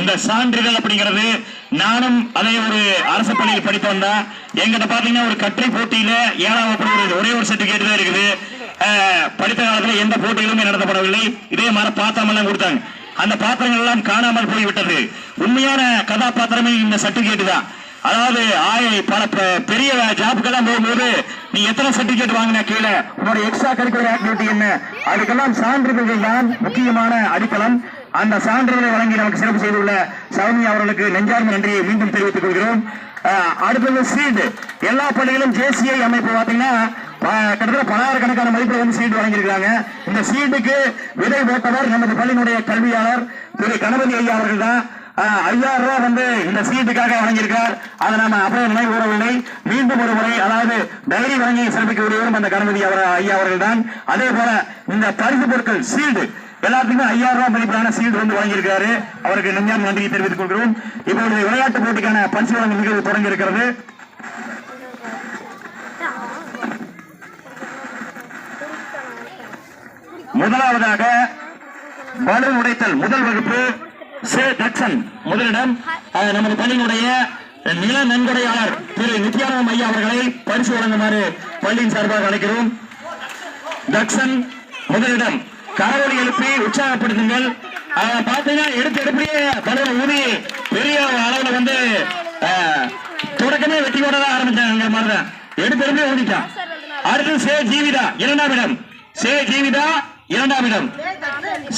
இந்த சான்றிதழ் அப்படிங்கிறது நானும் அதே ஒரு அரசு பள்ளியில் படித்து வந்தேன் எங்கிட்ட பாத்தீங்கன்னா ஒரு கற்றை போட்டியில ஏழாம் வகுப்பு ஒரு ஒரே ஒரு சர்டிபிகேட் தான் இருக்குது. படித்த காலத்துல எந்த போட்டிகளுமே நடத்தப்படவில்லை. இதே மாதிரி பாத்திரம் எல்லாம் கொடுத்தாங்க. அந்த பாத்திரங்கள் எல்லாம் காணாமல் போய்விட்டது. உண்மையான கதாபாத்திரமே இந்த சர்டிபிகேட் தான். அதாவது ஆய் பல பெரிய ஜாப்புக்கெல்லாம் போகும்போது நீ எத்தனை சர்டிபிகேட் வாங்கின கீழே? உன்னோட எக்ஸ்ட்ரா கரிக்குலர் ஆக்டிவிட்டி என்ன? அதுக்கெல்லாம் சான்றிதழ்கள் தான் முக்கியமான அடித்தளம். அந்த சான்றிதழை வழங்கி நமக்கு சிறப்பு செய்துள்ள சௌமி அவர்களுக்கு நெஞ்சார்ந்த நன்றியை மீண்டும் தெரிவித்துக் கொள்கிறோம். அடுத்தது சீடு எல்லா பள்ளிகளும் ஜேசிஐ அமைப்பு பார்த்தீங்கன்னா கிட்டத்தட்ட பலாயிரக்கணக்கான மதிப்பில் வந்து சீட் வழங்கியிருக்காங்க இந்த சீட்டுக்கு விதை போட்டவர் நமது பள்ளியினுடைய கல்வியாளர் திரு கணபதி ஐயா அவர்கள் தான். ஆஹ் ஐயாயிரம் ரூபாய் வந்து இந்த சீட்டுக்காக வழங்கியிருக்கார் அதை நாம அப்படியே நினைவு கூறவில்லை. மீண்டும் ஒரு முறை அதாவது டைரி வழங்கி சிறப்பிக்கக்கூடியவரும் அந்த கணபதி அவர் ஐயா அவர்கள் தான். அதே போல இந்த பரிசு பொருட்கள் சீல்டு எல்லாத்துக்குமே ஐயாயிரம் ரூபாய் மதிப்பிலான சீல்டு வந்து வழங்கியிருக்காரு அவருக்கு நெஞ்சான் நன்றியை தெரிவித்துக் கொள்கிறோம். இப்பொழுது விளையாட்டு போட்டிக்கான பரிசு வழங்கும் நிகழ்வு தொடங்கி இருக்கிறது முதலாவதாக பலு உடைத்தல் முதல் வகுப்பு சே தட்சன் முதலிடம். நமது பள்ளியினுடைய நில நன்கொடையாளர் திரு நித்யானந்தம் ஐயா அவர்களை பரிசு வழங்குமாறு பள்ளியின் சார்பாக அழைக்கிறோம். தக்ஷன் முதலிடம். கரவொலி எழுப்பி உற்சாகப்படுத்துங்கள். பாத்தீங்கன்னா எடுத்து எடுப்பிலேயே பலர் ஊதி பெரிய அளவுல வந்து அஹ், தொடக்கமே வெற்றியோட தான் ஆரம்பிச்சாங்க மாதிரிதான். எடுத்து எடுப்பிலே ஊதிட்டான் அடுத்து சே ஜீவிதா இரண்டாம் இடம். சே ஜீவிதா இரண்டாம் இடம்.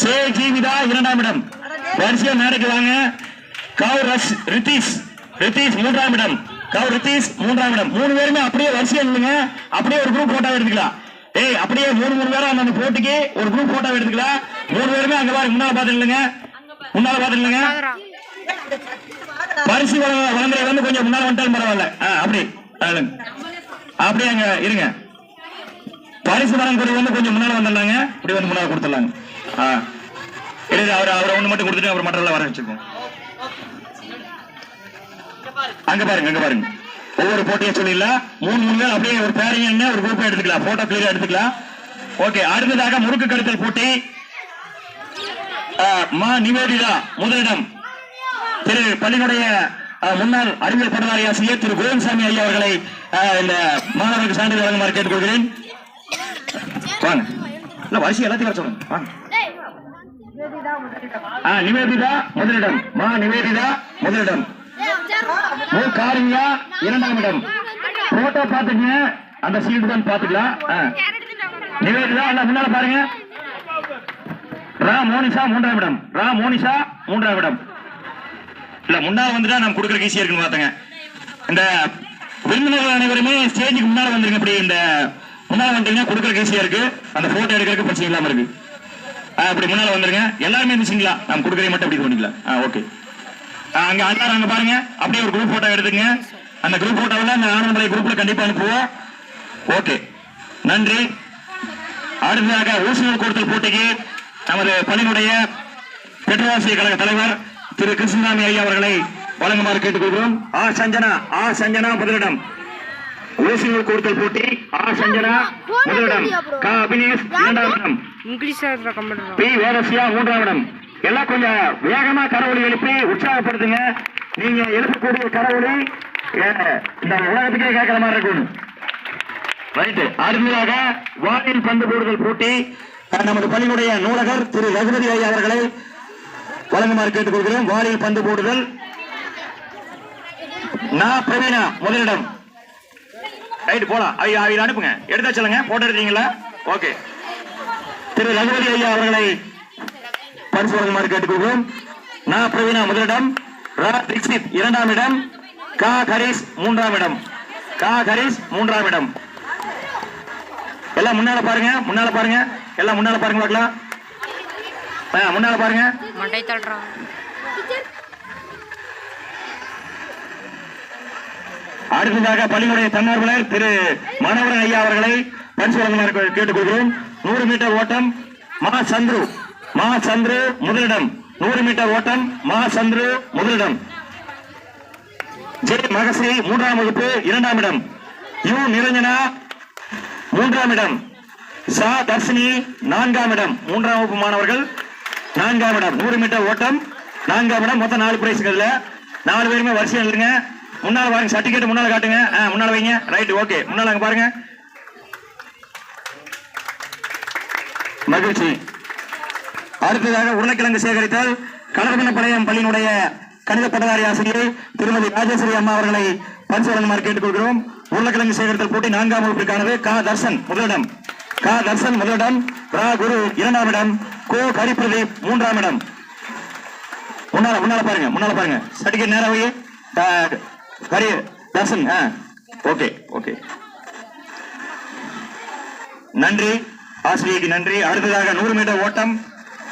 சே ஜீவிதா இரண்டாம் இடம். வரிசையா மேடைக்கு வாங்க. கவ் ரஷ் ரித்தீஷ் ரித்தீஷ் மூன்றாம் இடம். கவ் ரித்தீஷ் மூன்றாம் இடம். மூணு பேருமே அப்படியே வரிசையா இல்லைங்க அப்படியே ஒரு குரூப் போட்டோ எடுத்துக்கலாம். ஏய் அப்படியே மூணு மூணு பேரும் அந்த போட்டிக்கு ஒரு குரூப் போட்டோ எடுத்துக்கலாம் மூணு பேருமே அங்க பாருங்க முன்னால பாத்து இல்லைங்க முன்னால பாத்து நில்லுங்க. பரிசு வழங்குறது வந்து கொஞ்சம் முன்னால வந்துட்டாலும் பரவாயில்ல. ஆ, அப்படி அப்படியே அங்க இருங்க. பரிசு வழங்குறது வந்து கொஞ்சம் முன்னால வந்துடலாங்க. இப்படி வந்து முன்னால கொடுத்துடலாங்க. ஆ. இல்லை அவர் அவரை ஒண்ணு மட்டும் கொடுத்துட்டு அப்புறம் மற்றெல்லாம் வர வச்சிருக்கோம் அங்க பாருங்க அங்க பாருங்க. ஒவ்வொரு போட்டியை சொல்லிடலாம். மூணு மூணு பேர் அப்படியே ஒரு பேரையும் என்ன ஒரு குரூப்பை எடுத்துக்கலாம். போட்டோ கிளியரா எடுத்துக்கலாம். ஓகே அடுத்ததாக முறுக்கு கடுத்தல் போட்டி. மா நிவேதிதா முதலிடம். திரு பள்ளியினுடைய முன்னாள் அறிவியல் பட்டதாரி ஆசிரியர் திரு கோவிந்தசாமி ஐயா அவர்களை இந்த மாணவர்களுக்கு சான்றிதழ் வழங்குமாறு கேட்டுக்கொள்கிறேன். வாங்க. இல்ல வரிசை எல்லாத்தையும் வர சொல்லுங்க. வாங்க. நிவேதிதா முதலிடம். மா நிவேதிதா முதலிடம். ஓ காரியா இரண்டாம் இடம் போட்டோ பாத்துங்க அந்த சீல்டு தான் பாத்துக்கலாம் நிவேதிதா முன்னால பாருங்க. ரா மோனிஷா மூன்றாம் இடம். ரா மோனிஷா மூன்றாம் இடம். இல்ல முன்னால வந்துட்டா நம்ம கொடுக்குற ஈஸியா இருக்குன்னு பார்த்தங்க. இந்த விருந்தினர்கள் அனைவருமே ஸ்டேஜுக்கு முன்னால வந்துருங்க அப்படி இந்த முன்னால வந்தீங்கன்னா கொடுக்குற ஈஸியா இருக்கு. அந்த போட்டோ எடுக்கிறதுக்கு பிரச்சனை இல்லாம இருக்கு. அப்படி முன்னால வந்துருங்க. எல்லாருமே இருந்துச்சுங்களா நம்ம கொடுக்குறதை மட்டும் அப்படி பண்ணிக்கலாம். ஓகே அங்க எல்லாரும் அங்க பாருங்க. அப்படியே ஒரு குரூப் போட்டோ எடுத்துங்க அந்த குரூப் போட்டோவில் அந்த ஆனந்தமலை குரூப்ல கண்டிப்பா அனுப்புவோம். ஓகே. நன்றி. அடுத்ததாக ஊசிநூல் கொடுத்தல் போட்டிக்கு நமது பள்ளியினுடைய பெட்ரோவாசிய கழக தலைவர் திரு கிருஷ்ணசாமி ஐயா அவர்களை வழங்குமாறு கேட்டுக்கொள்கிறோம். ஆ சஞ்சனா. ஆ சஞ்சனா முதலிடம். ஊசிநூல் கொடுத்தல் போட்டி. ஆ சஞ்சனா முதலிடம். கா அபினேஷ் இரண்டாம் இடம். பி வேரசியா மூன்றாம் இடம். எல்லாம் கொஞ்சம் வேகமா கரவொலி எழுப்பி உற்சாகப்படுத்துங்க. நீங்க எழுப்பக்கூடிய கரவொலி இந்த உலகத்துக்கே கேட்கற மாதிரி இருக்கணும் ரைட்டு. அடுத்ததாக வானில் பந்து போடுதல் போட்டி. நமது பள்ளியுடைய நூலகர் திரு ரகுபதி ஐயா அவர்களை வழங்குமாறு கேட்டுக்கொள்கிறேன். வானில் பந்து போடுதல். நான் பிரவீனா முதலிடம். ரைட் போலாம். ஐயா அவங்க அனுப்புங்க. எடுத்தா சொல்லுங்க. போட்டோ எடுத்தீங்களா? ஓகே. திரு ரகுபதி ஐயா அவர்களை பரிசு வழங்குமாறு கேட்டுக்கொள்வோம். நா பிரவீனா முதலிடம் ரா தீக்ஷித் இரண்டாம் இடம் கா ஹரிஸ் மூன்றாம் இடம். கா ஹரிஸ் மூன்றாம் இடம். எல்லாம் முன்னால பாருங்க முன்னால பாருங்க. எல்லாம் முன்னால பாருங்க பார்க்கலாம். முன்னால பாருங்க. மண்டை தள்ளுறான் அடுத்ததாக பள்ளியுடைய தன்னார்வலர் திரு மனோகரன் ஐயா அவர்களை பரிசு வழங்குமாறு கேட்டுக்கொள்கிறோம். நூறு மீட்டர் ஓட்டம் மா சந்துரு. மா சந்துரு முதலிடம். நூறு மீட்டர் ஓட்டம் மா சந்துரு முதலிடம். ஜே மகசி மூன்றாம் வகுப்பு இரண்டாம் இடம். யு நிரஞ்சனா மூன்றாம் இடம். சா தர்ஷினி நான்காம் இடம். மூன்றாம் வகுப்பு மாணவர்கள் நான்காம் இடம். நூறு மீட்டர் ஓட்டம் நான்காம் இடம். மொத்தம் நாலு பிரைஸ் நாலு பேருமே வரிசையில் இருங்க முன்னால் பாருங்க சர்டிஃபிகேட் முன்னால் காட்டுங்க. ஆ, முன்னால் வைங்க. ரைட் ஓகே முன்னால் அங்கே பாருங்க. மகிழ்ச்சி. அடுத்ததாக உருளைக்கிழங்கு சேகரித்தால் கலர்கணப்பாளையம் பள்ளியினுடைய கணித பட்டதாரி ஆசிரியர் திருமதி ராஜேஸ்வரி அம்மா அவர்களை பரிசு கேட்டுக்கொள்கிறோம். உருளைக்கிழங்கு சேகரித்தல் போட்டி நான்காம் வகுப்பிற்கானது. கா. தர்சன் முதலிடம். கா. தர்சன் முதலிடம். ரா. குரு இரண்டாம் இடம் கோ. ஹரிபிரதீப் மூன்றாம் இடம் முன்னால முன்னால பாருங்க முன்னால பாருங்க. சர்டிபிகேட் நேரம் வை கரி தர்சன் ஆ. Okay okay. நன்றி. ஆசிரியைக்கு நன்றி. அடுத்ததாக நூறு மீட்டர் ஓட்டம்.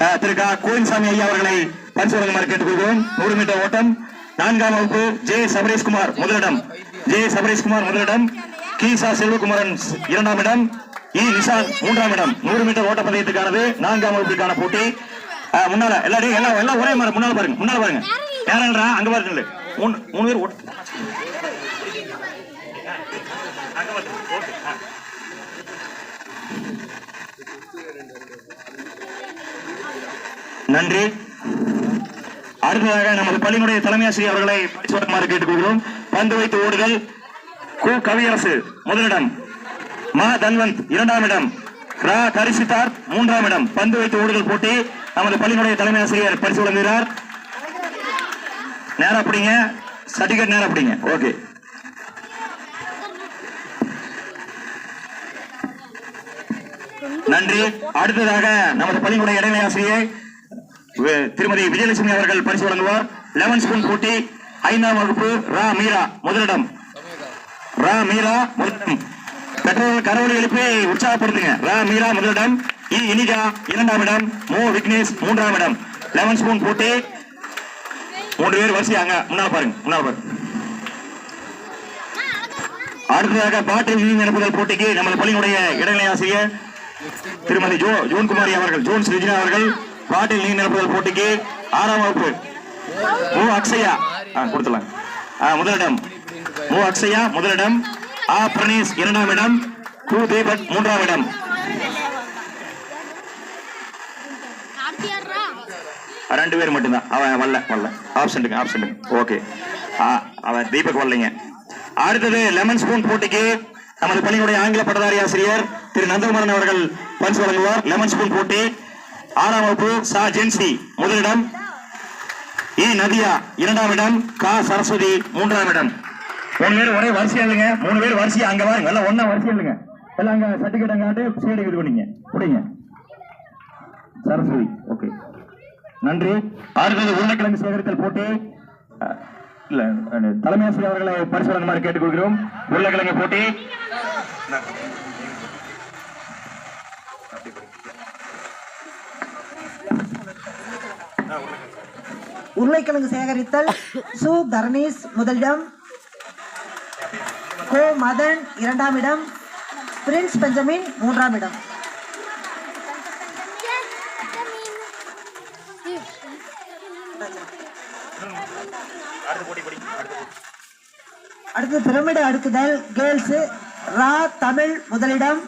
திரு கா. கோவிந்தசாமி ஐயா அவர்களை பரிசு வழங்குமாறு கேட்டுக்கொள்கிறோம். நூறு மீட்டர் ஓட்டம். நான்காம் வகுப்பு ஜே. சபரேஷ்குமார் முதலிடம். ஜே. சபரேஷ்குமார் முதலிடம். கீசா செல்வகுமாரன் இரண்டாம் இடம். இ. நிஷாந்த் மூன்றாம் இடம். நூறு மீட்டர் ஓட்ட பந்தயத்துக்கானது. நான்காம் வகுப்புக்கான போட்டி. முன்னால எல்லாரும் எல்லாம் எல்லாம் ஒரே மாதிரி முன்னால பாருங்க முன்னால பாருங்க. யாரா அங்க பாருங்க மூணு மூணு பேர் ஓட்டு அங்க பாருங்க ஓகே ஆ. நன்றி. அடுத்ததாக நமது பள்ளியினுடைய தலைமை ஆசிரியர் அவர்களை பரிசு வழங்குமாறு கேட்டுக்கொள்கிறோம். பந்து வைத்து ஓடுதல் கு. கவியரசு முதலிடம். மா. தன்வந்த் இரண்டாம் இடம். ரா. கரிசித்தார் மூன்றாம் இடம். பந்து வைத்து ஓடுதல் போட்டி நமது பள்ளியினுடைய தலைமை ஆசிரியர் பரிசு வழங்குகிறார் நேரம் பிடிங்க. சர்டிபிகேட் நேரம் பிடிங்க. ஓகே. நன்றி. அடுத்ததாக நமது பள்ளியினுடைய இடைநிலை ஆசிரியர் திருமதி விஜயலட்சுமி அவர்கள் பரிசு வழங்குவார். லெவன் ஸ்பூன் போட்டி ஐந்தாம் வகுப்பு ரா மீரா முதலிடம். ரா மீரா முதலிடம். பெற்றோர்கள் கரவொலி எழுப்பி உற்சாகப்படுத்துங்க. ரா மீரா முதலிடம். இ இனிகா இரண்டாம் இடம். மோ விக்னேஷ் மூன்றாம் இடம். லெவன் ஸ்பூன் போட்டி மூன்று பேர் வரிசையாங்க. முன்னால் பாருங்க முன்னால் பாருங்க. அடுத்ததாக பாட்டு நீர் நிரப்புதல் போட்டிக்கு நமது பள்ளியினுடைய இடைநிலை ஆசிரியர் திருமதி ஜோ ஜோன்குமாரி அவர்கள் ஜோன்ஸ் ரெஜினா அவர்கள். பாட்டில் நீர் நிரப்புதல் போட்டிக்கு ஆறாம் வகுப்பு. மு அக்ஷயா. ஆ, கொடுத்துலாம் ஆ, முதலிடம். மு அக்ஷயா முதலிடம். ஆ பிரணேஷ் இரண்டாம் இடம். கு தீபக் மூன்றாம் இடம். ரெண்டு பேர் மட்டும்தான். அவன் வரல வரல. ஆப்ஷன்ட்டுங்க ஆப்சண்ட்டுங்க ஓகே அவன் தீபக் வரலைங்க. அடுத்தது லெமன் ஸ்பூன் போட்டிக்கு நமது பள்ளியினுடைய ஆங்கில பட்டதாரி ஆசிரியர் திரு நந்தகுமாரன் அவர்கள் பரிசு வழங்குவார். லெமன் ஸ்பூன் போட்டி. ஆறாம் வகுப்பு சா ஜென்சி முதலிடம். இ நதியா இரண்டாம் இடம். கா சரஸ்வதி மூன்றாம் இடம். மூணு பேர் ஒரே வரிசையா இல்லைங்க. மூணு பேர் வரிசையா அங்க வாங்க. எல்லாம் ஒன்னா வரிசையா இல்லைங்க. எல்லாம் அங்க சர்டிபிகேட் அங்காண்டு சீடு இது பண்ணீங்க. புடிங்க சரஸ்வதி ஓகே. நன்றி. அடுத்தது உருளைக்கிழங்கு சேகரித்தல் போட்டு இல்ல தலைமை ஆசிரியர் அவர்களை பரிசோதனை கேட்டுக் கேட்டுக்கொள்கிறோம். உருளைக்கிழங்கு போட்டி. உருளைக்கிழங்கு சேகரித்தல் சு. தர்ணீஸ் முதலிடம் கோ. மதன் இரண்டாம் இடம் பிரின்ஸ் பெஞ்சமின் மூன்றாம் இடம். அடுத்து பிரமிடு அடுக்குதல் கேர்ள்ஸ். ரா. தமிழ் முதலிடம்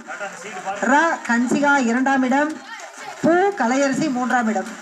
ரா. கன்சிகா இரண்டாம் இடம் பூ. கலையரசி மூன்றாம் இடம்.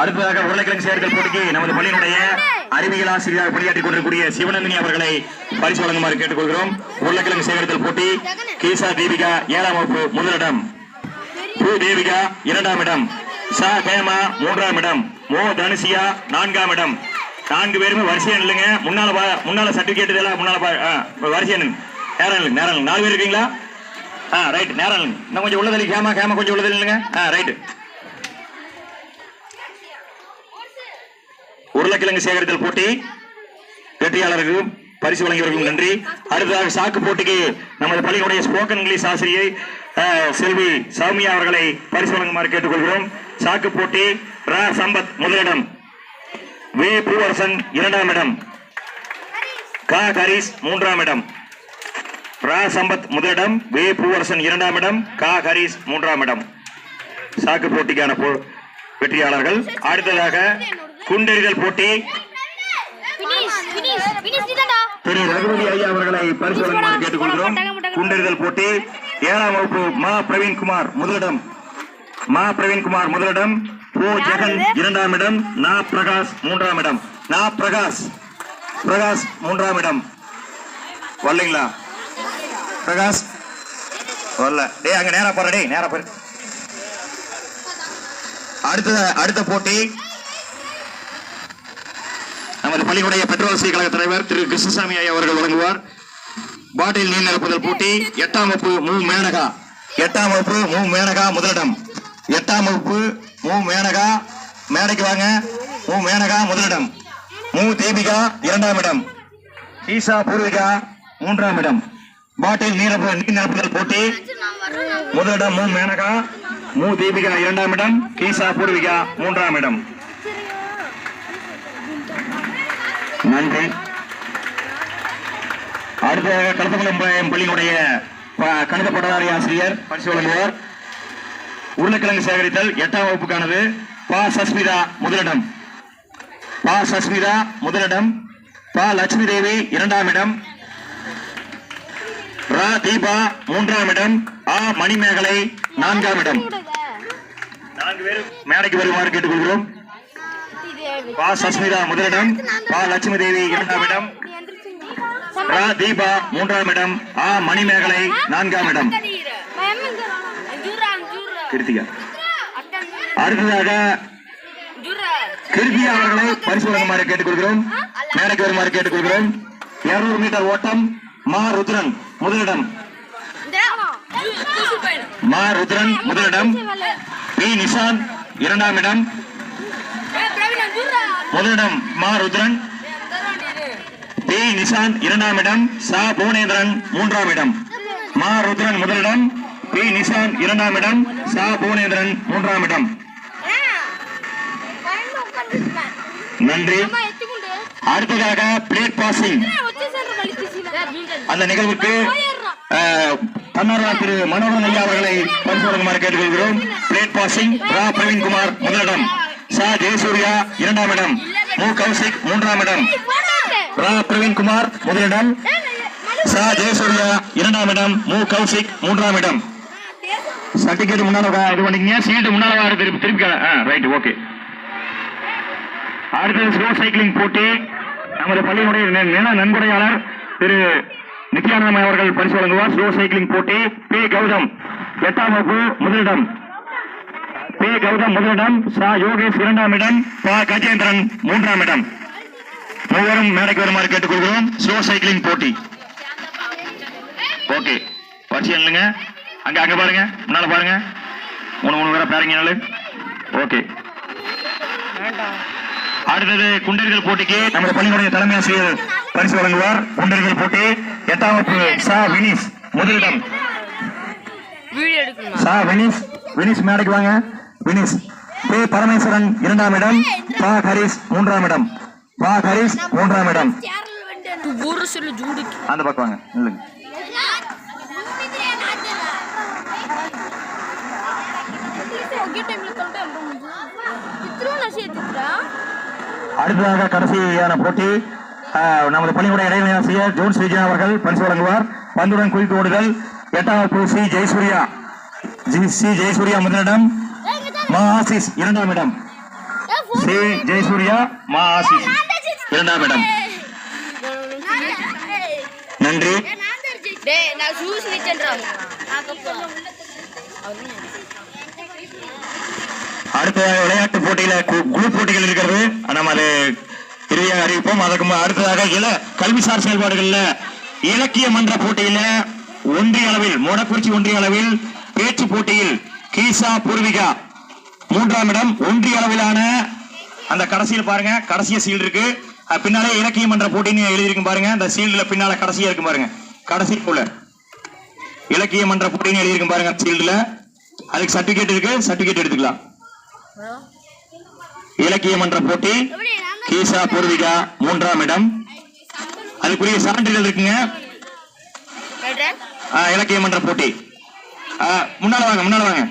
அடுத்ததாக உருளைக்கிழங்கு சேர்க்கல் போட்டிக்கு நமது பள்ளியினுடைய அறிவியல் ஆசிரியராக பணியாற்றிக் கொண்டிருக்கூடிய சிவநந்தினி அவர்களை பரிசு வழங்குமாறு கேட்டுக்கொள்கிறோம். உருளைக்கிழங்கு சேகரித்தல் போட்டி கீசா தீபிகா ஏழாம் வகுப்பு முதலிடம் பூ தேவிகா இரண்டாம் இடம். சா ஹேமா மூன்றாம் இடம். மோ தனுசியா நான்காம் இடம். நான்கு பேருமே வரிசையா இல்லைங்க முன்னால முன்னால சர்டிபிகேட் இதெல்லாம் முன்னால வரிசையா நேரம் இல்லைங்க நேரம் நாலு பேர் இருக்கீங்களா? ஆ ரைட் நேரம் நில்லுங்க. இன்னும் கொஞ்சம் உள்ளதள்ளி ஹேமா ஹேமா கொஞ்சம் உள்ளதில்லைங்க. இல்லைங்க ஆ ரைட் உருளைக்கிழங்கு சேகரித்தல் போட்டி. வெற்றியாளருக்கு பரிசு வழங்கியவர்களுக்கு நன்றி. அடுத்ததாக சாக்கு போட்டிக்கு நமது பள்ளியினுடைய ஸ்போக்கன் இங்கிலீஷ் ஆசிரியை செல்வி சௌமியா அவர்களை பரிசு வழங்குமாறு கேட்டுக்கொள்கிறோம். சாக்கு போட்டி ரா. சம்பத் முதலிடம். வே. பூவரசன் இரண்டாம் இடம். கா. ஹரிஸ் மூன்றாம் இடம். ரா. சம்பத் முதலிடம். வே. பூவரசன் இரண்டாம் இடம். கா. ஹரிஸ் மூன்றாம் இடம். சாக்கு போட்டிக்கான வெற்றியாளர்கள். அடுத்ததாக குண்டெறிதல் போட்டி. திரு ரகுபதி ஐயா அவர்களை பரிசோதனை கேட்டுக்கொள்கிறோம். குண்டெறிதல் போட்டி. ஏழாம் வகுப்பு மா பிரவீன்குமார் முதலிடம். மா பிரவீன்குமார் முதலிடம். ஓ ஜெகன் இரண்டாம் இடம். நா பிரகாஷ் மூன்றாம் இடம். நா பிரகாஷ். பிரகாஷ் மூன்றாம் இடம். வரலைங்களா? பிரகாஷ். வரல. டேய் அங்க நேரா போற டேய் நேரா போற அடுத்த அடுத்த போட்டி. நமது பள்ளியுடைய பெட்ரோல் வசதி கழக தலைவர் திரு கிருஷ்ணசாமி ஐயா அவர்கள் வழங்குவார். பாட்டில் நீர் நிரப்புதல் போட்டி எட்டாம் வகுப்பு மு. மேனகா. எட்டாம் வகுப்பு மு. மேனகா முதலிடம். எட்டாம் வகுப்பு மு. மேனகா மேடைக்கு வாங்க. மு. மேனகா முதலிடம். மு. தீபிகா இரண்டாம் இடம். ஈசா பூர்விகா மூன்றாம் இடம். பாட்டில் நீர் நீர் நிரப்புதல் போட்டி. முதலிடம் மு. மேனகா மு. தீபிகா இரண்டாம் இடம். கீசா பூர்விகா மூன்றாம் இடம். நன்றி. அடுத்த கலப்பகுளம் பள்ளியினுடைய கணித பட்டதாரி ஆசிரியர் பரிசு வழங்குவார் உருளைக்கிழங்கு சேகரித்தல் எட்டாம் வகுப்புக்கானது பா சஸ்மிதா முதலிடம். பா சஸ்மிதா முதலிடம். பா லட்சுமி தேவி இரண்டாம் இடம். ரா தீபா மூன்றாம் இடம். ஆ மணிமேகலை நான்காம் இடம். நான்கு பேர் மேடைக்கு வருமாறு கேட்டுக்கொள்கிறோம். பா சஸ்மிதா முதலிடம். பா லட்சுமி தேவி இரண்டாம் இடம். ரா தீபா மூன்றாம் இடம். ஆ மணிமேகலை நான்காம் இடம். கிருத்திகா. அடுத்ததாக கிருத்தியா அவர்களை பரிசு வழங்குமாறு கேட்டுக்கொள்கிறோம். மேடைக்கு வருமாறு கேட்டுக்கொள்கிறோம். இருநூறு மீட்டர் ஓட்டம். மா ருத்ரன் முதலிடம். மா ருத்ரன் முதலிடம். பி நிஷாந்த் இரண்டாம் இடம். முதலிடம் மா ருத்ரன். பி நிசாந்த் இரண்டாம் இடம் சா புவனேந்திரன் மூன்றாம் இடம் மா ருத்ரன் முதலிடம் பி நிசாந்த் இரண்டாம் இடம் சா புவனேந்திரன் மூன்றாம் இடம் நன்றி. அடுத்ததாக பிளேட் பாசிங். அந்த நிகழ்வுக்கு அஹ், திரு மனோகரன் ஐயா அவர்களை பரிசு கேட்டுக்கொள்கிறோம் பிளேட் பாசிங் ரா பிரவீன்குமார் முதலிடம். சா. ஜெயசூர்யா இரண்டாம் இடம். மு. கௌசிக் மூன்றாம் இடம். ரா. பிரவீன்குமார் முதலிடம். சா. ஜெயசூர்யா இரண்டாம் இடம். மு. கௌசிக் மூன்றாம் இடம். சர்டிபிகேட் முன்னால இது பண்ணிக்கங்க. சீல்டு முன்னால திருப்பி திருப்பி ரைட் ஓகே அடுத்தது ஸ்லோ சைக்கிளிங் போட்டி. நமது பள்ளியினுடைய நன்கொடையாளர் திரு. நித்யானந்தம் அவர்கள் பரிசு வழங்குவார். ஸ்லோ சைக்கிளிங் போட்டி. பி. கௌதம் எட்டாம் வகுப்பு முதலிடம். பி கௌதம் முதலிடம் சா யோகேஷ் இரண்டாம் இடம் பா கஜேந்திரன் மூன்றாம் இடம். மூவரும் மேடைக்கு வருமாறு கேட்டுக்கொள்கிறோம். ஸ்லோ சைக்கிளிங் போட்டி. ஓகே. வச்சு இல்லைங்க அங்க அங்க பாருங்க. முன்னால பாருங்க. மூணு மூணு பேரை பாருங்க ஓகே. அடுத்தது குண்டர்கள் போட்டிக்கு நமது பள்ளியினுடைய தலைமை ஆசிரியர் பரிசு வழங்குவார். குண்டர்கள் போட்டி. எட்டாம் வகுப்பு சா வினிஸ் முதலிடம். சா வினிஸ் வினிஸ் மேடைக்கு வாங்க. வினிஸ் பே. பரமேஸ்வரன் இரண்டாம் இடம் பா. ஹரிஷ் மூன்றாம் இடம் பா. ஹரிஷ் மூன்றாம் இடம். அந்த பக்கம் இல்லைங்க அடுத்ததாக கடைசியான போட்டி நமது பள்ளிக்கூட இடைநிலை ஜோன் ஸ்ரீஜன் அவர்கள் பரிசு வழங்குவார். பந்துடன் குவிக்கு ஓடுதல் எட்டாம் வகுப்பு C. Jayasurya G. C. Jayasurya முதலிடம். மா ஆசிஸ் இரண்டாம் இடம். சி ஜெயசூர்யா மா ஆசிஸ். இரண்டாம் இடம். நன்றி. அடுத்த விளையாட்டு போட்டியில கு- குழு போட்டிகள் இருக்கிறது. நம்ம அது இறுதியாக அறிவிப்போம். அதற்கு அடுத்ததாக இள கல்விசார் செயல்பாடுகள்ல இலக்கிய மன்ற போட்டியில ஒன்றிய அளவில் மோடக்குறிச்சி ஒன்றிய அளவில் பேச்சு போட்டியில் கீசா பூர்விகா மூன்றாம் இடம் ஒன்றிய அளவிலான அந்த கடைசியில் பாருங்க கடைசிய சீல் இருக்கு. பின்னாலே இலக்கியம் என்ற போட்டின்னு எழுதியிருக்கும் பாருங்க. அந்த சீல்டுல பின்னால கடைசியா இருக்கும் பாருங்க. கடைசிக்குள்ள. இலக்கிய மன்ற போட்டின்னு எழுதியிருக்கும் பாருங்க சீல்டுல அதுக்கு சர்டிபிகேட் இருக்கு சர்டிபிகேட் எடுத்துக்கலாம். இலக்கியம் என்ற போட்டி கீசா பூர்விகா மூன்றாம் இடம். அதுக்குரிய சான்றிதழ் இருக்குங்க. இலக்கியம் ஆ, இலக்கிய மன்ற போட்டி. ஆ, முன்னால வாங்க முன்னால வாங்க.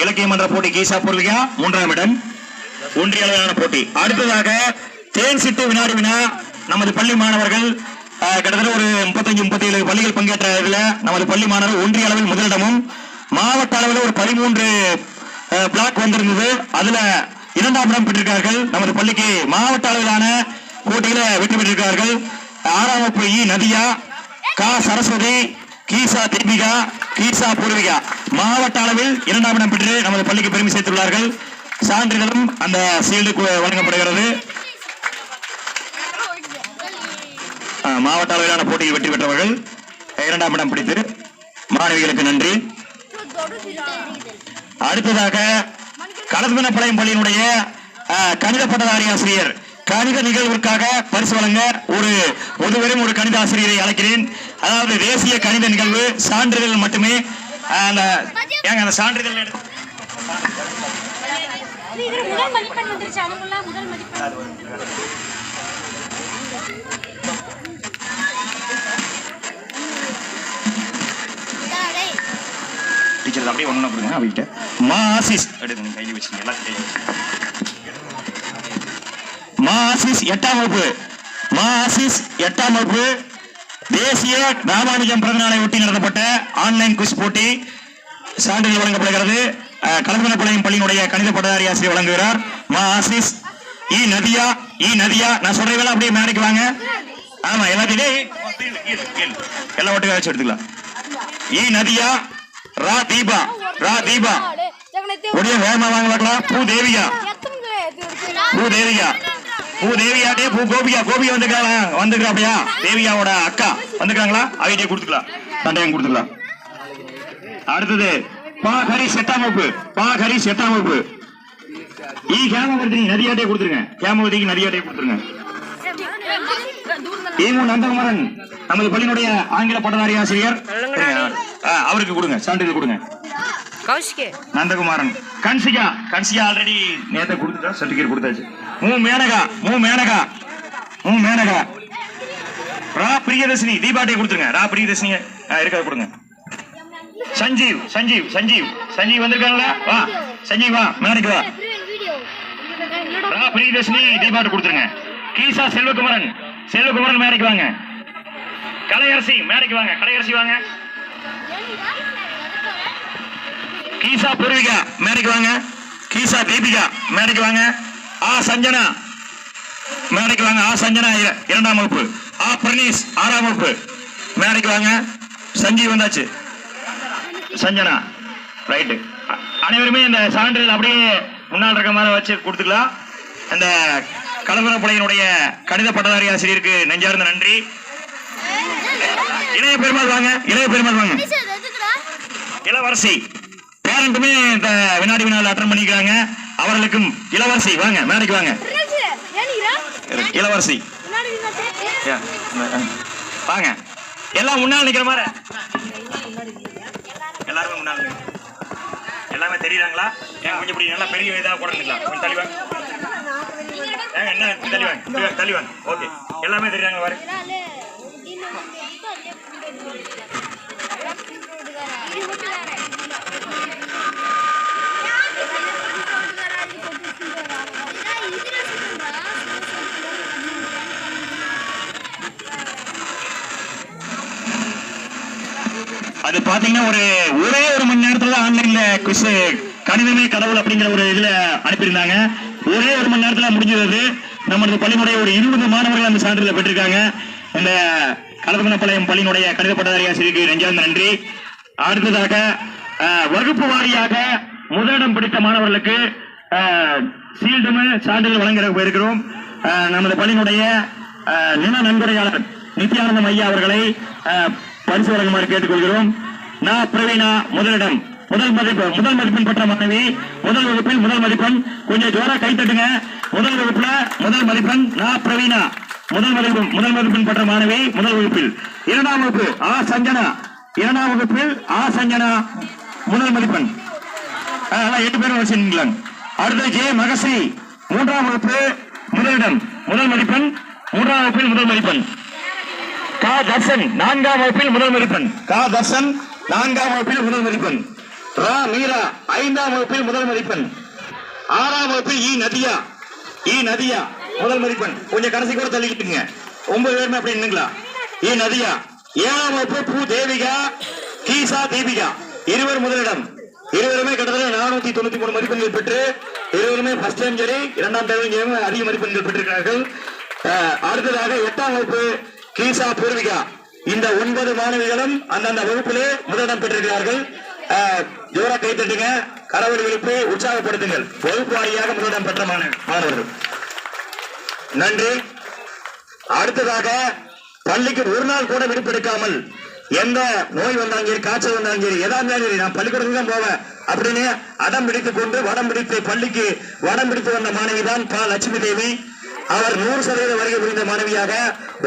இலக்கிய மன்ற போட்டி கீசா பொருளியா? மூன்றாம் இடம். ஒன்றிய அளவிலான போட்டி. அடுத்ததாக தேன் சிட்டு வினாடி வினா நமது பள்ளி மாணவர்கள் கிட்டத்தட்ட ஒரு முப்பத்தஞ்சு முப்பத்தி ஏழு பள்ளிகள் பங்கேற்ற இதில் நமது பள்ளி மாணவர் ஒன்றிய அளவில் முதலிடமும் மாவட்ட அளவில் ஒரு பதிமூன்று பிளாக் வந்திருந்தது. அதுல இரண்டாம் இடம் பெற்றிருக்கார்கள். நமது பள்ளிக்கு மாவட்ட அளவிலான போட்டியில வெற்றி பெற்றிருக்கிறார்கள் ஆறாம் இ நதியா கா சரஸ்வதி கீசா தீபிகா கீசா பூர்விகா. மாவட்ட அளவில் இரண்டாம் இடம் பெற்று நமது பள்ளிக்கு பெருமை சேர்த்துள்ளார்கள். சான்றிதழும் அந்த சீல்டு வழங்கப்படுகிறது. மாவட்ட அளவிலான போட்டியில் வெற்றி பெற்றவர்கள் இரண்டாம் இடம் பிடித்து மாணவிகளுக்கு நன்றி. அடுத்ததாக கலந்துவினப்பாளையம் பள்ளியினுடைய கணித பட்டதாரி ஆசிரியர் கணித நிகழ்விற்காக பரிசு வழங்க ஒரு ஒருவரும் ஒரு கணித ஆசிரியரை அழைக்கிறேன். அதாவது தேசிய கணித நிகழ்வு சான்றிதழ் மட்டுமே அந்த ஏங்க அந்த சான்றிதழ் எடுத்து டீச்சர் அப்படியே ஒண்ணு கொடுங்க அவகிட்ட மா ஆசிஸ் எடுத்து நீங்க கையில் வச்சுங்க எல்லாத்தையும் கையில் வச்சுங்க மா ஆசிஸ் எட்டாம் வகுப்பு. மா ஆசிஸ் எட்டாம் வகுப்பு. தேசிய ராமானுஜம் பிறந்த நாளை ஒட்டி நடத்தப்பட்ட ஆன்லைன் குவிஸ் போட்டி சான்றிதழ் வழங்கப்படுகிறது. அஹ், கலந்துரைப்பாளையம் பள்ளியினுடைய கணித பட்டதாரி ஆசிரியர் வழங்குகிறார். மா ஆசிஸ் இ நதியா இ நதியா. நான் சொல்றேன் அப்படியே மேடைக்கு வாங்க. ஆமா எல்லாத்தையும் டேய், கீழ், கீழ், கீழ். எல்லாம் ஒட்டுக்கா வச்சு எடுத்துக்கலாம். இ நதியா ரா தீபா ரா தீபா. உடைய வேகமா வாங்க பார்க்கலாம். பூ தேவியா பூ தேவியா பூ தேவியா டே பூ கோபியா கோபியா வந்துருக்காங்களா? வந்துருக்காப்லையா தேவியாவோட அக்கா. வந்துருக்காங்களா அவகிட்டே கொடுத்துக்கலாம். சண்டையும் கொடுத்துக்கலாம். அடுத்தது பா ஹரிஷ் எட்டாம் வகுப்பு பா ஹரிஷ் எட்டாம் வகுப்பு ஈ ஹேமவர்த்தினி நதியாட்டே கொடுத்துருங்க. ஹேமவதிக்கு நதியாட்டே கொடுத்துருங்க. ஈமு நந்தகுமாரன் நமது பள்ளியினுடைய ஆங்கில பட்டதாரி ஆசிரியர். அவருக்கு கொடுங்க. சான்றிதழ் கொடுங்க. கௌஷிக்கு நந்தகுமாரன். கன்சிகா. கன்சிகா ஆல்ரெடி நேத்த கொடுத்துட்டா சர்டிபிகேட் கொடுத்தாச்சு. மூ. மேனகா. மூ. மேனகா. மூ. மேனகா. ரா பிரியதர்ஷினி தீபாட்டை கொடுத்துருங்க. ரா பிரியதர்ஷினி இருக்கா கொடுங்க. சஞ்சீவ் சஞ்சீவ் சஞ்சீவ். சஞ்சீவ் வந்திருக்காங்களா வா. சஞ்சீவ் வா மேனக்கு வா. ரா பிரியதர்ஷினி தீபாட்டை கொடுத்துருங்க. கீசா செல்வகுமரன். செல்வகுமரன் மேடைக்கு வாங்க. கலையரசி மேடைக்கு வாங்க. கலையரசி வாங்க. கீசா பூர்விகா மேடைக்கு வாங்க. கீசா தீபிகா மேடைக்கு வாங்க. ஆ சஞ்சனா. மேடைக்கு வாங்க. ஆ சஞ்சனா இரண்டாம் வகுப்பு. ஆ பிரணீஷ் ஆறாம் வகுப்பு. மேடைக்கு வாங்க. சஞ்சீவ் வந்தாச்சு. சஞ்சனா. ரைட்டு. அனைவருமே இந்த சான்றிதழ் அப்படியே முன்னால் இருக்க மாதிரி வச்சு கொடுத்துக்கலாம். அந்த கலவரப்படையினுடைய கணித பட்டதாரி ஆசிரியருக்கு நெஞ்சார்ந்த நன்றி. இளைய பெருமாள் வாங்க. இளைய பெருமாள் வாங்க. இளவரசி. பேரண்ட்டுமே இந்த வினாடி வினாவில் அட்டன் பண்ணிக்கிறாங்க. அவர்களுக்கும் இளவரசி வாங்க மேடைக்கு வாங்க. இளவரசி. வாங்க. எல்லாம் முன்னால் நிக்கிற மாதிரி. எல்லாருமே முன்னால் எல்லாமே தெரியுறாங்களா? ஏன் கொஞ்சம் இப்படி நல்லா பெரிய இதாக கூட கொஞ்சம் தள்ளி வாங்க. ஏங்க என்ன தள்ளி வாங்க. தள்ளி வாங்க. ஓகே. எல்லாமே தெரியுறாங்க பாரு? அது பாத்தீங்கன்னா ஒரு ஒரே ஒரு மணி நேரத்துல ஆன்லைன்ல குவிஸ் கணிதமே கடவுள் அப்படிங்கிற ஒரு இதுல அனுப்பியிருந்தாங்க. ஒரே ஒரு மணி நேரத்துல முடிஞ்சது. நமது பள்ளியினுடைய ஒரு இருபது மாணவர்கள் அந்த சான்றிதழை பெற்றிருக்காங்க. இந்த கலப்பணப்பாளையம் பள்ளியினுடைய கணித பட்டதாரி ஆசிரியருக்கு நெஞ்சார்ந்த நன்றி. அடுத்ததாக வகுப்பு வாரியாக முதலிடம் பிடித்த மாணவர்களுக்கு சீல்டும் சான்றிதழ் வழங்க போயிருக்கிறோம். நமது பள்ளியினுடைய நில நன்கொடையாளர் நித்யானந்தம் ஐயா அவர்களை பரிசு வழங்குமாறு கேட்டுக்கொள்கிறோம். நான் பிரவீனா முதலிடம். முதல் மதிப்பு முதல் மதிப்பெண் பெற்ற மாணவி முதல் வகுப்பில் முதல் மதிப்பெண். கொஞ்சம் ஜோரா கை தட்டுங்க. முதல் வகுப்புல முதல் மதிப்பெண் நான் பிரவீனா முதல் மதிப்பு முதல் மதிப்பெண் பெற்ற மாணவி முதல் வகுப்பில். இரண்டாம் வகுப்பு ஆ சஞ்சனா. இரண்டாம் வகுப்பில் ஆ சஞ்சனா. முதல் மதிப்பெண். ஆ, எட்டு பேரும் வச்சிருக்கீங்களாங்க அடுத்த ஜே மகஸ்ரீ மூன்றாம் வகுப்பு முதலிடம். முதல் மதிப்பெண் மூன்றாம் வகுப்பில் முதல் மதிப்பெண். கா தர்சன் நான்காம் வகுப்பில் முதல் மதிப்பெண். கா தர்சன் நான்காம் வகுப்பில் முதல் மதிப்பெண். ரா மீரா ஐந்தாம் வகுப்பில் முதல் மதிப்பெண். ஆறாம் வகுப்பில் இ நதியா. இ நதியா முதல் மதிப்பெண். கொஞ்சம் கடைசி கூட தள்ளிக்கிட்டுங்க ஒன்பது பேருமே அப்படி நின்னுங்களா? இ நதியா. ஏழாம் வகுப்பு பூ தேவிகா கீசா தீபிகா. இருவர் முதலிடம். இருவருமே கிட்டத்தட்ட நானூத்தி தொண்ணூத்தி மூணு மதிப்பெண்கள் பெற்று இருவருமே ஃபர்ஸ்ட் டைம் சரி இரண்டாம் தேவையும் அதிக மதிப்பெண்கள் பெற்றிருக்கிறார்கள். அடுத்ததாக எட்டாம் வகுப்பு கீசா பூர்விகா. இந்த ஒன்பது மாணவிகளும் அந்தந்த வகுப்பிலே முதலிடம் பெற்றிருக்கிறார்கள். ஜோரா கை தட்டுங்க. கடவுள் விழிப்பு உற்சாகப்படுத்துங்கள். வகுப்பு வாரியாக முதலிடம் பெற்ற மாணவர்கள். நன்றி. அடுத்ததாக பள்ளிக்கு ஒரு நாள் கூட விடுப்பெடுக்காமல் எந்த நோய் வந்தாலும் சரி காய்ச்சல் வந்தாலும் சரி எதா இருந்தாலும் சரி நான் பள்ளிக்கூடத்துக்கு தான் போவேன் அப்படின்னு அடம் பிடித்துக் கொண்டு வடம் பிடித்து பள்ளிக்கு வடம் பிடித்து வந்த மாணவி தான் பா. லட்சுமி தேவி. அவர் நூறு சதவீத வருகை புரிந்த மாணவியாக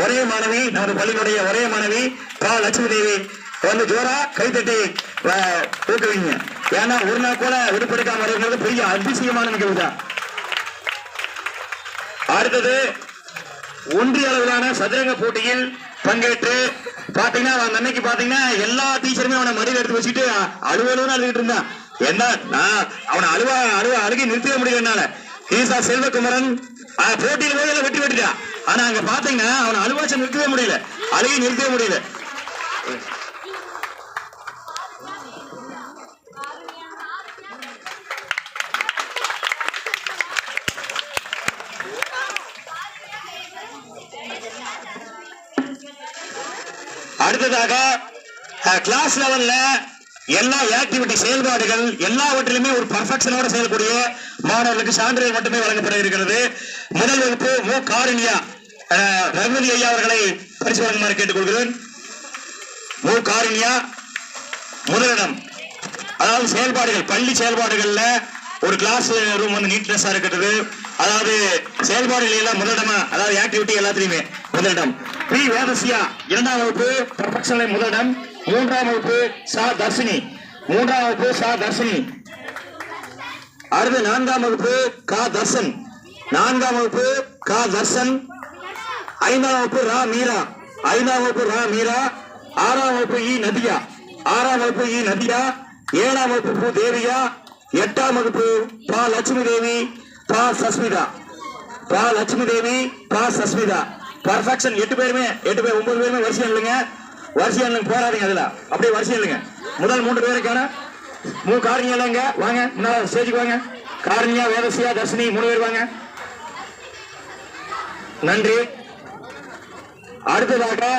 ஒரே மாணவி நமது பள்ளியினுடைய ஒரே மாணவி கா. லட்சுமி தேவி வந்து ஜோரா கைத்தட்டி ஊக்குவீங்க ஏன்னா ஒரு நாள் கூட விடுப்பெடுக்காம இருக்கிறது பெரிய அதிசயமான நிகழ்வு தான் அடுத்தது ஒன்றிய அளவிலான சதுரங்க போட்டியில் பங்கேற்று பாத்தீங்கன்னா அவன் அன்னைக்கு பாத்தீங்கன்னா எல்லா டீச்சருமே அவனை மடியில் எடுத்து வச்சுட்டு அழுவலுன்னு அழுதுகிட்டு இருந்தான். என்ன? நான் அவனை அழுவ அழுவ அழுகி நிறுத்தவே முடியல என்னால. ஈசா செல்வகுமரன் போட்டியில் போய் எல்லாம் வெட்டி வெட்டிட்டான் ஆனா அங்க பாத்தீங்கன்னா அவனை அலுவாச்சம் நிறுத்தவே முடியல. அழுகி நிறுத்தவே முடியல. அடுத்ததாக கிளாஸ் லெவல்ல எல்லா ஆக்டிவிட்டி செயல்பாடுகள் எல்லாவற்றிலுமே ஒரு பர்ஃபெக்ஷனோட செயல்படக்கூடிய மாணவர்களுக்கு சான்றிதழ் மட்டுமே வழங்கப்பட இருக்கிறது. முதல் வகுப்பு மு. காரணியா ரகுமதி ஐயா அவர்களை பரிசு வழங்குமாறு கேட்டுக்கொள்கிறேன். மு. காரணியா முதலிடம். அதாவது செயல்பாடுகள் பள்ளி செயல்பாடுகள்ல ஒரு கிளாஸ் ரூம் வந்து நீட்னஸா இருக்கிறது அதாவது செயல்பாடுகள் எல்லாம் முதலிடமா அதாவது ஆக்டிவிட்டி எல்லாத்துலயுமே முதலிடம். பி. வேதசியா இரண்டாம் வகுப்பு பர்ஃபெக்ஷன்ல முதலிடம். மூன்றாம் வகுப்பு சா தர்ஷினி. மூன்றாம் வகுப்பு சா தர்ஷினி. அடுத்து நான்காம் வகுப்பு கா தர்சன் நான்காம் வகுப்பு கா தர்சன் ஐந்தாம் வகுப்பு ரா மீரா. ஐந்தாம் வகுப்பு ரா மீரா. ஆறாம் வகுப்பு இ நதியா. ஆறாம் வகுப்பு இ நதியா. ஏழாம் வகுப்பு பூ தேவியா. எட்டாம் வகுப்பு பா லட்சுமி தேவி பா சஸ்மிதா. பா லட்சுமி தேவி பா சஸ்மிதா. பர்ஃபெக்ஷன் எட்டு பேருமே எட்டு பேர் ஒன்பது பேருமே வரிசையா இல்லைங்க வரிசையா இல்லைங்க போராடிங்க அதுல. அப்படியே வரிசையா இல்லைங்க முதல் மூன்று பேருக்கான மூணு காரணியா இல்லைங்க? வாங்க முன்னால ஸ்டேஜுக்கு வாங்க. காரணியா வேதசியா தர்ஷினி மூணு பேர் வாங்க. நன்றி. அடுத்ததாக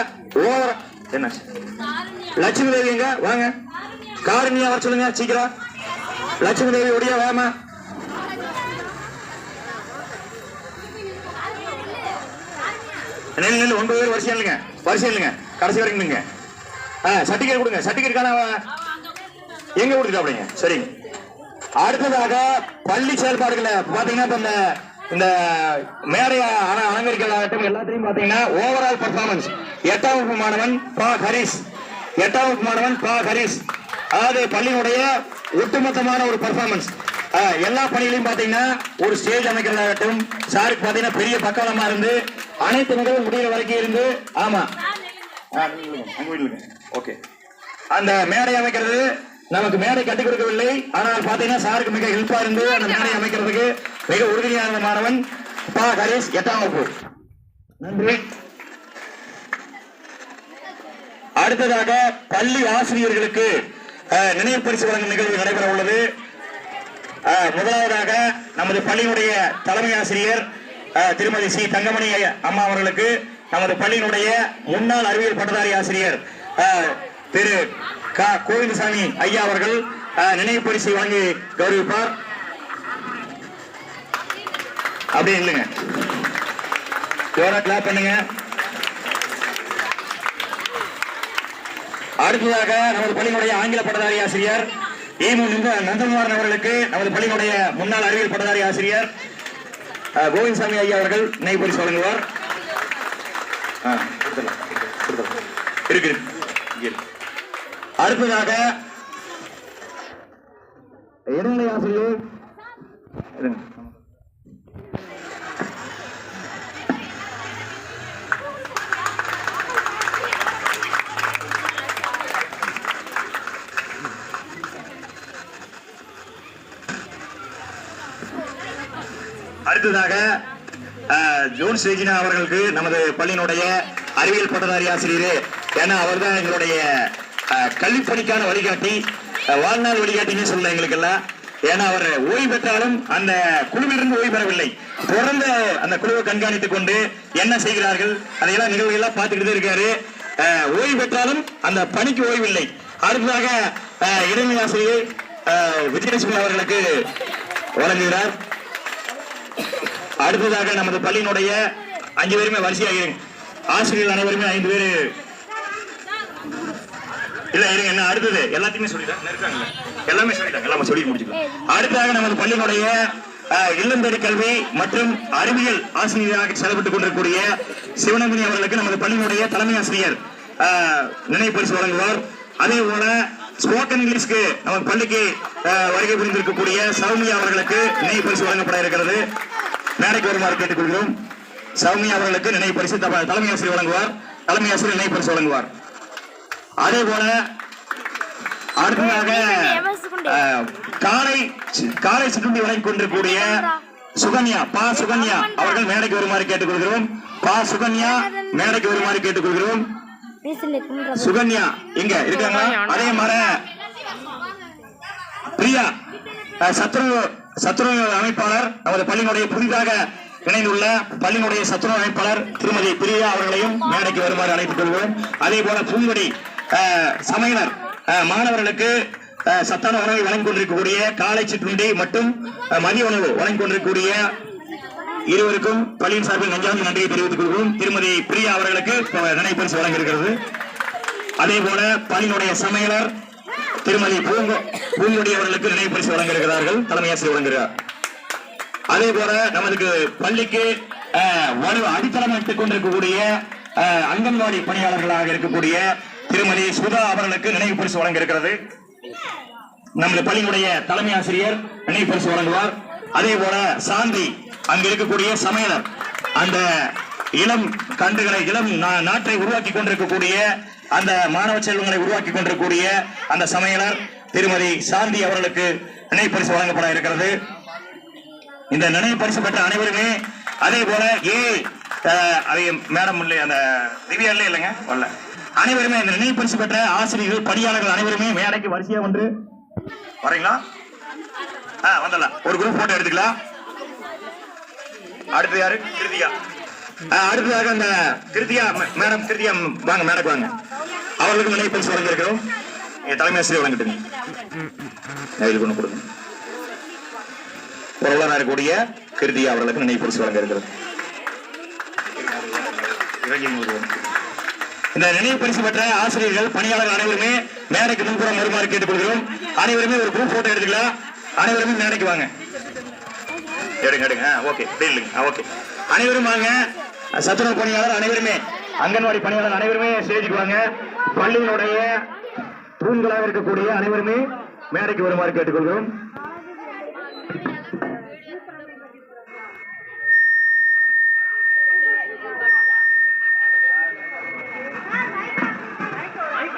ஓவர் என்ன? லட்சுமி தேவிங்க வாங்க. காரணியா வர சொல்லுங்க சீக்கிரம். லட்சுமி தேவி ஒடியா வாமா. நின்று ஒன்பது பேர் வரிசையா இல்லைங்க வரிசையா இல்லைங்க கடைசி வரைக்கும் நீங்க ஆ சர்டிஃபிகேட் கொடுங்க. சர்டிஃபிகேட்கான எங்க கொடுத்துட்டாப்லைங்க சரிங்க. அடுத்ததாக பள்ளி செயல்பாடுகளை பாத்தீங்கன்னா இப்ப இந்த இந்த மேடை அல- அலங்கரிக்கலாகட்டும் எல்லாத்தையும் பாத்தீங்கன்னா ஓவரால் பர்ஃபார்மன்ஸ் எட்டாம் வகுப்பு மாணவன் பா. ஹரிஸ். எட்டாம் வகுப்பு மாணவன் பா. ஹரிஸ். அதாவது பள்ளியினுடைய ஒட்டுமொத்தமான ஒரு பர்ஃபார்மன்ஸ் எல்லா பணிகளையும் பாத்தீங்கன்னா ஒரு ஸ்டேஜ் அமைக்கிறதாகட்டும் சாருக்கு பாத்தீங்கன்னா பெரிய பக்காலமா இருந்து அனைத்து நிகழ்வு முடிகிற வரைக்கும் இருந்து ஆமா ஆ, நில்லுங்க. அங்க போயிடுங்க ஓகே அந்த மேடை அமைக்கிறது நமக்கு மேடை கட்டி கொடுக்கவில்லை. ஆனால் பாத்தீங்கன்னா சாருக்கு மிக ஹெல்ப்பா இருந்து அந்த மேடை அமைக்கிறதுக்கு மிக உறுதியான மாணவன் பா. ஹரீஷ் எட்டாம் வகுப்பு. நன்றி. அடுத்ததாக பள்ளி ஆசிரியர்களுக்கு நினைவு பரிசு வழங்கும் நிகழ்வு நடைபெற உள்ளது. முதலாவதாக நமது பள்ளியினுடைய தலைமை ஆசிரியர் திருமதி சி. தங்கமணி அம்மா அவர்களுக்கு நமது பள்ளியினுடைய முன்னாள் அறிவியல் பட்டதாரி ஆசிரியர் திரு க. கோவிந்தசாமி ஐயா அவர்கள் நினைவு பரிசை வாங்கி கௌரவிப்பார். அப்படியே இல்லைங்க ஜோரா கிளாப் பண்ணுங்க. அடுத்ததாக நமது பள்ளியினுடைய ஆங்கில பட்டதாரி ஆசிரியர் ஈமு நந்தகுமாரன் அவர்களுக்கு நமது பள்ளியினுடைய முன்னாள் அறிவியல் பட்டதாரி ஆசிரியர் கோவிந்தசாமி ஐயா அவர்கள் நினைவு பரிசு வழங்குவார். கொடுத்துடலாம் இருக்கு இருக்கு அடுத்ததாக இடைநிலை ஆசிரியர் அடுத்ததாக ஜோன் ஜோன்ஸ் அவர்களுக்கு நமது பள்ளியினுடைய அறிவியல் பட்டதாரி ஆசிரியர் ஏன்னா அவர்தான் எங்களுடைய கல்விப்பணிக்கான வழிகாட்டி வாழ்நாள் வழிகாட்டின்னு சொல்ல எங்களுக்கு எல்லாம் ஏன்னா அவர் ஓய்வு பெற்றாலும் அந்த குழுவிலிருந்து ஓய்வு பெறவில்லை. தொடர்ந்து அந்த குழுவை கண்காணித்துக் கொண்டு என்ன செய்கிறார்கள் அதையெல்லாம் நிகழ்வுகள்லாம் பார்த்துக்கிட்டு இருக்காரு. ஓய்வு பெற்றாலும் அந்த பணிக்கு ஓய்வில்லை. அடுத்ததாக அஹ், இடைநிலை ஆசிரியர் விஜயலட்சுமி அவர்களுக்கு வழங்குகிறார். அடுத்ததாக நமது பள்ளியினுடைய அஞ்சு பேருமே வரிசையாக இருங்க ஆசிரியர்கள் அனைவருமே ஐந்து பேரு. இல்ல இருங்க என்ன அடுத்தது? எல்லாத்தையுமே சொல்லிட்டாங்க எல்லாமே சொல்லிட்டாங்க. எல்லாமே சொல்லி முடிச்சுக்கலாம். அடுத்ததாக நமது பள்ளியினுடைய அஹ், இல்லந்தேடி கல்வி மற்றும் அறிவியல் ஆசிரியராக செயல்பட்டுக் கொண்டிருக்கூடிய சிவனந்தினி அவர்களுக்கு நமது பள்ளியினுடைய தலைமை ஆசிரியர் நினைவு பரிசு வழங்குவார். அதே போல ஸ்போக்கன் இங்கிலீஷ்க்கு நம்ம பள்ளிக்கு வருகை புரிந்திருக்கக்கூடிய சௌமியா அவர்களுக்கு நினைவு பரிசு வழங்கப்பட இருக்கிறது. மேடைக்கு வருமாறு கேட்டுக்கொள்கிறோம். சௌமியா அவர்களுக்கு நினைவு பரிசு தலைமை ஆசிரியர் வழங்குவார். தலைமை ஆசிரியர் நினைவு பரிசு வழங்குவார். அதே போல அடுத்ததாக காலை காலை சிற்றுண்டி வழங்கிக் கொண்டிருக்கக்கூடிய சுகன்யா பா சுகன்யா அவர்கள் மேடைக்கு வருமாறு கேட்டுக்கொள்கிறோம். பா சுகன்யா மேடைக்கு வருமாறு கேட்டுக்கொள்கிறோம். சுகன்யா இங்க இருக்காங்களா அதே மாதிரி பிரியா சத்ரு சத்துணவு அமைப்பாளர் நமது பள்ளியினுடைய புதிதாக இணைந்துள்ள பள்ளியினுடைய சத்துணவு அமைப்பாளர் திருமதி பிரியா அவர்களையும் மேடைக்கு வருமாறு அழைத்துக் கொள்வோம் அதே போல பூங்கொடி சமையலர் மாணவர்களுக்கு சத்தான உணவை வழங்கிக் கொண்டிருக்கக்கூடிய காலை சிற்றுண்டி மற்றும் மதிய உணவு வழங்கிக் கொண்டிருக்கக்கூடிய இருவருக்கும் பள்ளியின் சார்பில் நெஞ்சார்ந்த நன்றியை தெரிவித்துக் கொள்வோம் திருமதி பிரியா அவர்களுக்கு நினைப்பரிசு நினைவு வழங்க இருக்கிறது அதே போல பள்ளியினுடைய சமையலர் திருமதி பூங்கோ பூங்கொடி அவர்களுக்கு நினைவு பரிசு வழங்க இருக்கிறார்கள் தலைமை ஆசிரியர் வழங்குகிறார். அதே போல நமக்கு பள்ளிக்கு அஹ், அடித்தளம் இட்டுக் கொண்டிருக்கக்கூடிய அங்கன்வாடி பணியாளர்களாக இருக்கக்கூடிய திருமதி சுதா அவர்களுக்கு நினைவு பரிசு வழங்க இருக்கிறது நமது பள்ளியினுடைய தலைமை ஆசிரியர் நினைவு பரிசு வழங்குவார். அதே போல சாந்தி அங்கு இருக்கக்கூடிய சமையலர் அந்த இளம் கண்டுகளை இளம் நா- நாட்டை உருவாக்கி கொண்டிருக்கக்கூடிய அந்த மாணவ செல்வங்களை உருவாக்கி கொண்டிருக்கக்கூடிய அந்த சமையலர் திருமதி சாந்தி அவர்களுக்கு நினைவு பரிசு வழங்கப்பட இருக்கிறது. இந்த நினைவு பரிசு பெற்ற அனைவருமே அதே போல ஏ மேடம் இல்லை அந்த திவ்யா இல்லை இல்லைங்க வரல. அனைவருமே இந்த நினைவு பரிசு பெற்ற ஆசிரியர்கள் பணியாளர்கள் அனைவருமே மேடைக்கு வரிசையா ஒன்று வரீங்களா? ஆ வந்துடலாம். ஒரு குரூப் போட்டோ எடுத்துக்கலாம். அடுத்து யாரு? கிருதியா அடுத்ததாக அந்த கிருத்தியா மேடம் கிருத்தியா வாங்க மேடம் வாங்க. அவர்களுக்கு நினைவு பரிசு வழங்கியிருக்கிறோம். தலைமை ஆசிரியர் வழங்கிட்டு இது கொண்டு கொடுங்க. பொருளாதார கூடிய கிருதி அவர்களுக்கு நினைவு பரிசு வழங்க இருக்கிறது. இந்த நினைவு பரிசு பெற்ற ஆசிரியர்கள் பணியாளர்கள் அனைவருமே மேடைக்கு முன்புறம் வருமாறு கேட்டுக்கொள்கிறோம் அனைவருமே ஒரு குரூப் போட்டோ எடுத்துக்கலாம். அனைவருமே மேடைக்கு வாங்க. எடுங்க எடுங்க. ஓகே இல்லைங்க ஓகே அனைவரும் வாங்க. சத்துணவு பணியாளர் அனைவருமே அங்கன்வாடி பணியாளர் அனைவருமே ஸ்டேஜுக்கு வாங்க. பள்ளியினுடைய தூண்களாக இருக்கக்கூடிய அனைவருமே மேடைக்கு வருமாறு கேட்டுக்கொள்கிறோம்.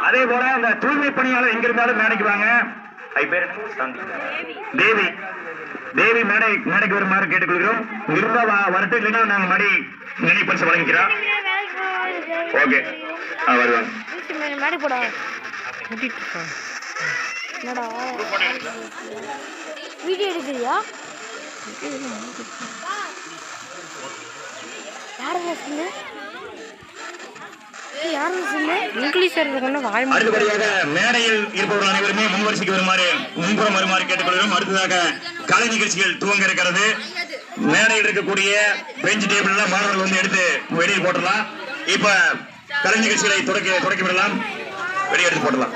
அதே போல அந்த தூய்மை பணியாளர் எங்க இருந்தாலும் மேடைக்கு வாங்க. தேவி. தேவி மேடை மேடைக்கு வருமாறு கேட்டுக்கொள்கிறோம். இருந்தா வா- வரட்டும். இல்லைன்னா நாங்க மடி நினைவு பரிசு வழங்கிக்கிறோம். ஓகே. வருவாங்க. என்னடா? வீடியோ எடுக்கிறியா? இங்கிலீஷ் வாய் அடுத்தபடியாக மேடையில் இருப்பவர்கள் அனைவருமே முன்வரிசைக்கு வருமாறு முன்புறம் வருமாறு கேட்டுக்கொள்கிறோம். அடுத்ததாக கலை நிகழ்ச்சிகள் துவங்க இருக்கிறது. மேடையில் இருக்கக்கூடிய பெஞ்ச் டேபிள் எல்லாம் மாணவர்கள் வந்து எடுத்து வெளியே போட்டுடலாம். இப்ப கலை நிகழ்ச்சிகளை தொடக்கி தொடக்கி விடலாம் வெளியே எடுத்து போடலாம்